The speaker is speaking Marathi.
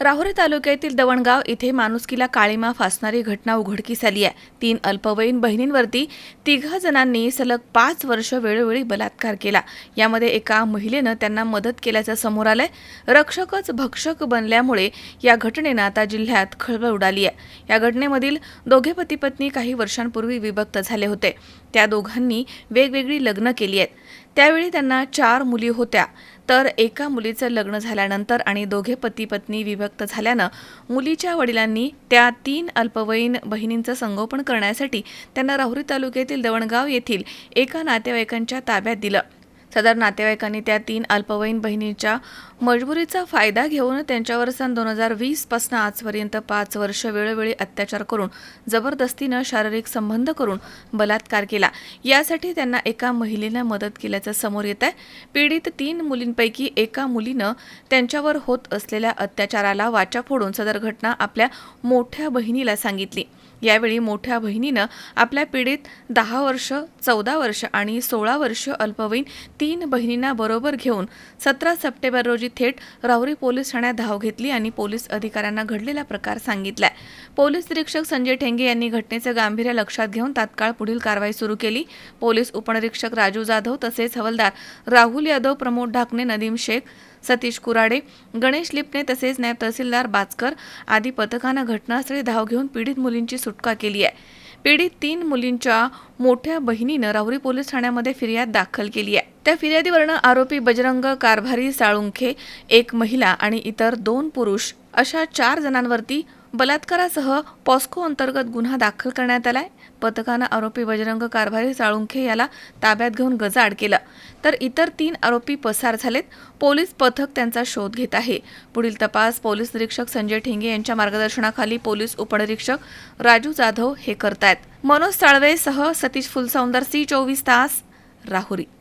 राहुरी तालुक्यातील दवणगाव इथे माणुसकीला काळीमा फासणारी घटना उघडकीस आली आहे. तीन अल्पवयीन बहिणींवरती तिघा जणांनी सलग पाच वर्ष वेळोवेळी बलात्कार केला. यामध्ये एका महिलेनं त्यांना मदत केल्याचं समोर आलंय. रक्षकच भक्षक बनल्यामुळे या घटनेनं आता जिल्ह्यात खळबळ उडाली आहे. या घटनेमधील दोघे पती पत्नी काही वर्षांपूर्वी विभक्त झाले होते. त्या दोघांनी वेगवेगळी लग्न केली आहेत. त्यावेळी त्यांना चार मुली होत्या. तर एका मुलीचं लग्न झाल्यानंतर आणि दोघे पती पत्नी विभक्त झाल्यानं मुलीच्या वडिलांनी त्या तीन अल्पवयीन बहिणींचं संगोपन करण्यासाठी त्यांना राहुरी तालुक्यातील दवणगाव येथील एका नातेवाईकांच्या ताब्यात दिलं. सदर नातेवाईकांनी त्या तीन अल्पवयीन बहिणीच्या मजबुरीचा फायदा घेऊन त्यांच्यावर सन दोन हजार वीसपासून आजपर्यंत पाच वर्ष वेळोवेळी अत्याचार करून जबरदस्तीनं शारीरिक संबंध करून बलात्कार केला. यासाठी त्यांना एका महिलेनं मदत केल्याचं समोर येत आहे. पीडित तीन मुलींपैकी एका मुलीनं त्यांच्यावर होत असलेल्या अत्याचाराला वाचा फोडून सदर घटना आपल्या मोठ्या बहिणीला सांगितली. यावेळी मोठ्या बहिणीनं आपल्या पीडित दहा वर्ष चौदा वर्ष आणि सोळा वर्ष अल्पवयीन तीन बहिणींना बरोबर घेऊन सतरा सप्टेंबर रोजी थेट राहुरी पोलीस ठाण्यात धाव घेतली आणि पोलीस अधिकाऱ्यांना घडलेला प्रकार सांगितलाय. पोलीस निरीक्षक संजय ठेंगे यांनी घटनेचं गांभीर्य लक्षात घेऊन तात्काळ पुढील कारवाई सुरू केली. पोलीस उपनिरीक्षक राजू जाधव तसेच हवलदार राहुल यादव प्रमोद ढाकणे नदीम शेख सतीश कुराडे गणेश लिपणे तसेच नायब तहसीलदार बाचकर आदी पथकानं घटनास्थळी धाव घेऊन पीडित मुलींची सुटका केली आहे. पीडित तीन मुलींच्या मोठ्या बहिणीनं राहुरी पोलीस ठाण्यामध्ये फिर्याद दाखल केली आहे. त्या फिर्यादीवरनं आरोपी बजरंग कारभारी साळुंखे एक महिला आणि इतर दोन पुरुष अशा चार जणांवरती बलात्कारासह पॉस्को अंतर्गत गुन्हा दाखल करण्यात आलाय. पथकानं आरोपी बजरंग कारभारी साळुंखे याला ताब्यात घेऊन गजाआड केलं. तर इतर तीन आरोपी पसार झालेत. पोलीस पथक त्यांचा शोध घेत आहे. पुढील तपास पोलीस निरीक्षक संजय ठेंगे यांच्या मार्गदर्शनाखाली पोलीस उपनिरीक्षक राजू जाधव हे करतायत. मनोज साळवेसह सतीश फुलसौंदर सी चोवीस तास राहुरी.